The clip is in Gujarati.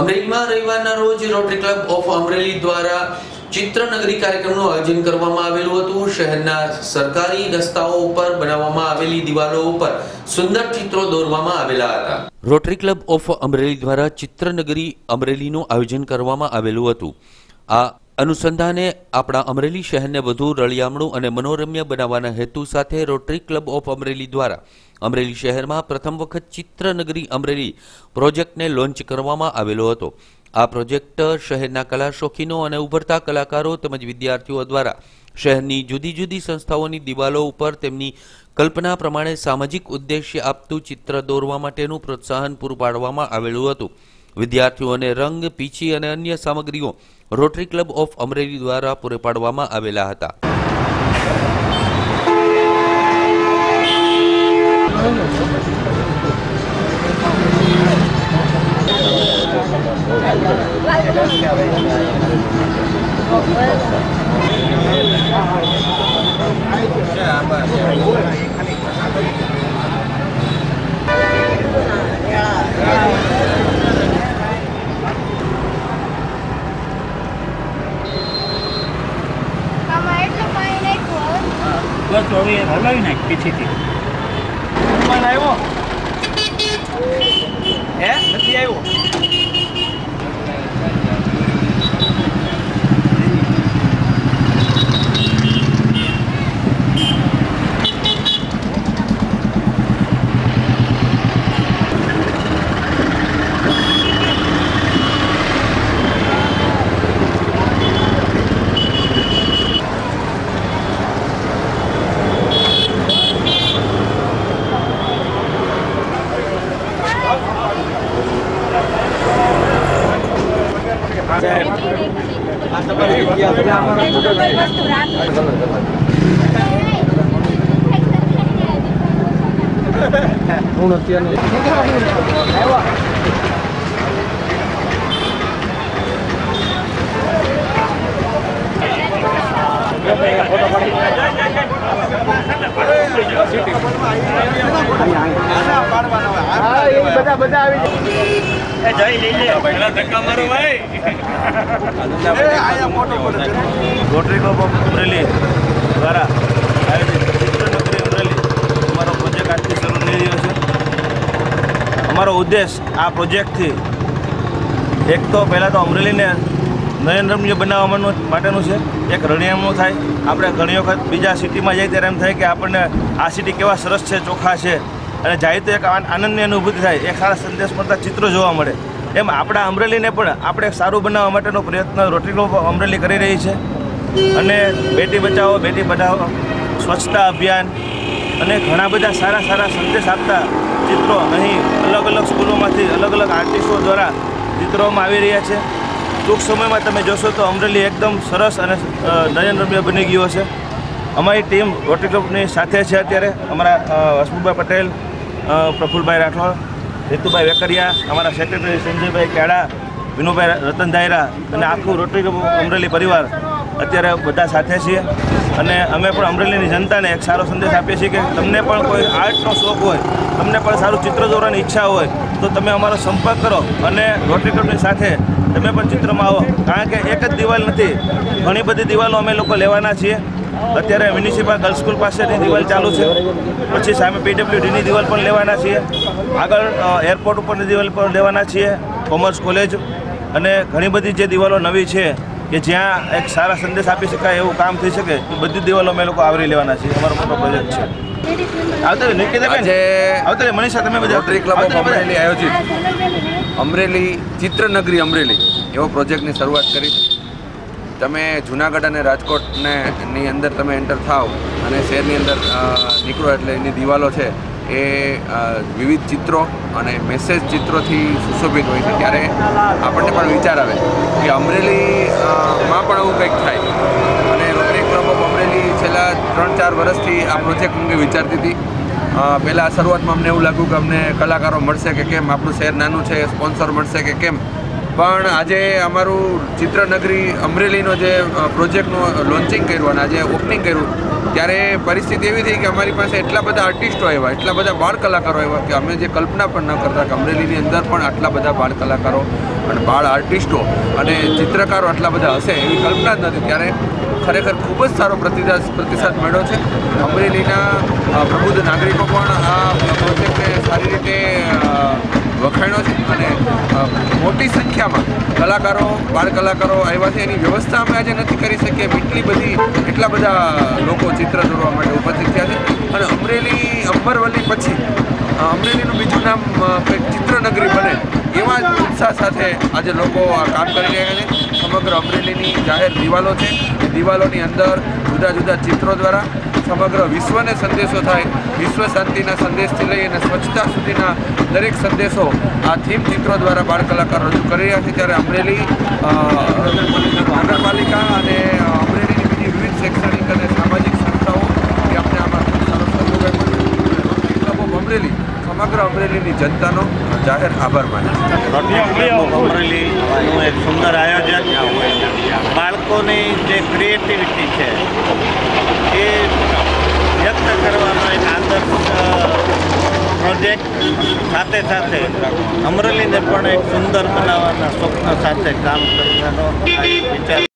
અમરેલીમાં રવિવારના રોજ રોટરી ક્લબ ઓફ અમરેલી દ્વારા ચિત્રનગરી કાર્યક્રમનું આયોજન કરવામાં આવેલું હતું. શહેરના સરકારી રસ્તાઓ ઉપર બનાવવામાં આવેલી દિવાલો ઉપર સુંદર ચિત્રો દોરવામાં આવેલા હતા. રોટરી ક્લબ ઓફ અમરેલી દ્વારા ચિત્રનગરી અમરેલીનું આયોજન કરવામાં આવેલું હતું. આ અનુસંધાને આપણા અમરેલી શહેરને વધુ રળિયામણું અને મનોરમ્ય બનાવવાના હેતુ સાથે રોટરી ક્લબ ઓફ અમરેલી દ્વારા અમરેલી શહેરમાં પ્રથમ વખત ચિત્રનગરી અમરેલી પ્રોજેક્ટને લોન્ચ કરવામાં આવેલો હતો. આ પ્રોજેક્ટ શહેરના કલા શોખીનો અને ઉભરતા કલાકારો તેમજ વિદ્યાર્થીઓ દ્વારા શહેરની જુદી જુદી સંસ્થાઓની દિવાલો ઉપર તેમની કલ્પના પ્રમાણે સામાજિક ઉદ્દેશ્ય આપતું ચિત્ર દોરવા માટેનું પ્રોત્સાહન પૂરું પાડવામાં આવેલું હતું. વિદ્યાર્થીઓને રંગ, પીછી અને અન્ય સામગ્રીઓ રોટરી ક્લબ ઓફ અમરેલી દ્વારા પૂરે પાડવામાં આવેલા હતા. આમાં એટલું પાણી નાખ્યું બસ તો હવે હલાવી નાખ પીછીથી. આવ્યો? હે? નથી આવ્યો? આ તમારી જગ્યા છે. કોઈ વસ્તુ રાખી આના પાડવાના હોય. આ બધા બધા આવી રોટરી ક્લબ ઓફ અમરેલી દ્વારા આયોજિત ચિત્રનગરી અમરેલી અમારો પ્રોજેક્ટ આજથી શરૂ થઈ રહ્યો છે. અમારો ઉદ્દેશ આ પ્રોજેક્ટથી એક તો પહેલાં તો અમરેલીને નયનરમ્ય બનાવવાનું માટેનું છે. એક રણિયામણું થાય. આપણે ઘણી વખત બીજા સિટીમાં જઈએ ત્યારે એમ થાય કે આપણને આ સિટી કેવા સરસ છે ચોખ્ખા છે. અને જાય તો એક આન- આનંદની અનુભૂતિ થાય. એક સારા સંદેશ મળતા ચિત્રો જોવા મળે. એમ આપણા અમરેલીને પણ આપણે સારું બનાવવા માટેનો પ્રયત્ન રોટરી અમરેલી કરી રહી છે. અને બેટી બચાવો બેટી પઢાવો સ્વચ્છતા અભિયાન અને ઘણા બધા સારા સારા સંદેશ આપતા ચિત્રો અહીં અલગ અલગ સ્કૂલોમાંથી અલગ અલગ આર્ટિસ્ટો દ્વારા ચિત્રોમાં આવી રહ્યા છે. ટૂંક સમયમાં તમે જોશો તો અમરેલી એકદમ સરસ અને નયનરમ્ય બની ગયો છે. અમારી ટીમ રોટરી ક્લબની સાથે છે અત્યારે. અમારા અ, હસમુખભાઈ પટેલ પ્રફુલભાઈ રાઠોડ, રીતુભાઈ વેકરિયા, અમારા સેક્રેટરી સંજયભાઈ કેડા વિનુભાઈ રતન ધાયરા અને આખું રોટરી અમરેલી પરિવાર અત્યારે બધા સાથે છીએ. અને અમે પણ અમરેલીની જનતાને એક સારો સંદેશ આપીએ છીએ કે તમને પણ કોઈ આર્ટનો શોખ હોય, તમને પણ સારું ચિત્ર દોરવાની ઈચ્છા હોય, તો તમે અમારો સંપર્ક કરો અને રોટરી ક્લબની સાથે તમે પણ ચિત્રમાં આવો. કારણ કે એક જ દિવાલ નથી, ઘણી બધી દિવાલો અમે લોકો લેવાના છીએ. અત્યારે મ્યુનિસિપલ ગર્લ્સ સ્કૂલ પાસેની દિવાલ ચાલુ છે. પછી સામે પીડબ્લ્યુડીની દિવાલ પણ લેવાના છીએ. આગળ એરપોર્ટ ઉપરની દિવાલ પણ લેવાના છીએ. કોમર્સ કોલેજ અને ઘણી બધી જે દિવાલો નવી છે કે જ્યાં એક સારા સંદેશ આપી શકાય એવું કામ થઈ શકે એ બધી દિવાલો અમે લોકો આવરી લેવાના છીએ. અમારો મોટો પ્રોજેક્ટ છે. આવતા નિકિતાબેન આવતા મનીષા તમે બધા? Rotary club of. અમરેલી આયોજિત. અમરેલી ચિત્રનગરી અમરેલી એવો પ્રોજેક્ટની શરૂઆત કરી. છે તમે જુનાગઢ અને રાજકોટને ની અંદર તમે એન્ટર થાવ અને શહેરની અંદર નીકળો એટલે એની દિવાલો છે એ વિવિધ ચિત્રો અને મેસેજ ચિત્રોથી સુશોભિત હોય છે. ત્યારે આપણને પણ વિચાર આવે કે અમરેલીમાં પણ આવું કંઈક થાય. અને રોટરી અમરેલી છેલ્લા ત્રણ ચાર વર્ષથી આ પ્રોજેક્ટ અંગે વિચારતી હતી. પહેલાં શરૂઆતમાં અમને એવું લાગ્યું કે અમને કલાકારો મળશે કે કેમ? આપણું શહેર નાનું છે સ્પોન્સર મળશે કે કેમ? પણ આજે અમારું ચિત્રનગરી અમરેલીનો જે પ્રોજેક્ટનું લોન્ચિંગ કર્યું અને આજે ઓપનિંગ કર્યું, ત્યારે પરિસ્થિતિ એવી થઈ કે અમારી પાસે એટલા બધા આર્ટિસ્ટો આવ્યા, એટલા બધા બાળ કલાકારો આવ્યા કે અમે જે કલ્પના પણ ન કરતા કે અમરેલીની અંદર પણ આટલા બધા બાળ કલાકારો અને બાળ આર્ટિસ્ટો અને ચિત્રકારો આટલા બધા હશે એવી કલ્પના જ નથી. ત્યારે ખરેખર ખૂબ જ સારો પ્રતિસાદ પ્રતિસાદ મળ્યો છે. અમરેલીના પ્રબુદ્ધ નાગરિકો પણ આ પ્રોજેક્ટને સારી રીતે વખાણ્યો છે અને મોટી સંખ્યામાં કલાકારો, બાળ કલાકારો આવ્યા છે. એની વ્યવસ્થા અમે આજે નથી કરી શકીએ. એટલી બધી, એટલા બધા લોકો ચિત્ર દોરવા માટે ઉપસ્થિત થયા છે. અને અમરેલી અંબરવલી પછી અમરેલીનું બીજું નામ કંઈક ચિત્રનગરી બને, એવા જ ઉત્સાહ સાથે આજે લોકો આ કામ કરી રહ્યા છે. સમગ્ર અમરેલીની જાહેર દિવાલો છે. દિવાલોની અંદર જુદા જુદા ચિત્રો દ્વારા સમગ્ર વિશ્વને સંદેશો થાય, વિશ્વ શાંતિના સંદેશથી લઈ અને સ્વચ્છતા સુધીના દરેક સંદેશો આ થીમ ચિત્રો દ્વારા બાળ કલાકારો રજૂ કરી રહ્યા છે. ત્યારે અમરેલી નગરપાલિકા અને અમરેલીની બીજી વિવિધ શૈક્ષણિક અને સામાજિક સંસ્થાઓ એ અમને આમાં અમરેલી, સમગ્ર અમરેલીની જનતાનો જાહેર આભાર માને અમરેલીનું એક સુંદર આયોજન બાળકોની જે ક્રિએટિવિટી છે એ વ્યક્ત કરવાનો એક આદર્શ પ્રોજેક્ટ સાથે સાથે અમરેલીને પણ એક સુંદર બનાવવાના સ્વપ્ન સાથે કામ કરવાનો વિચાર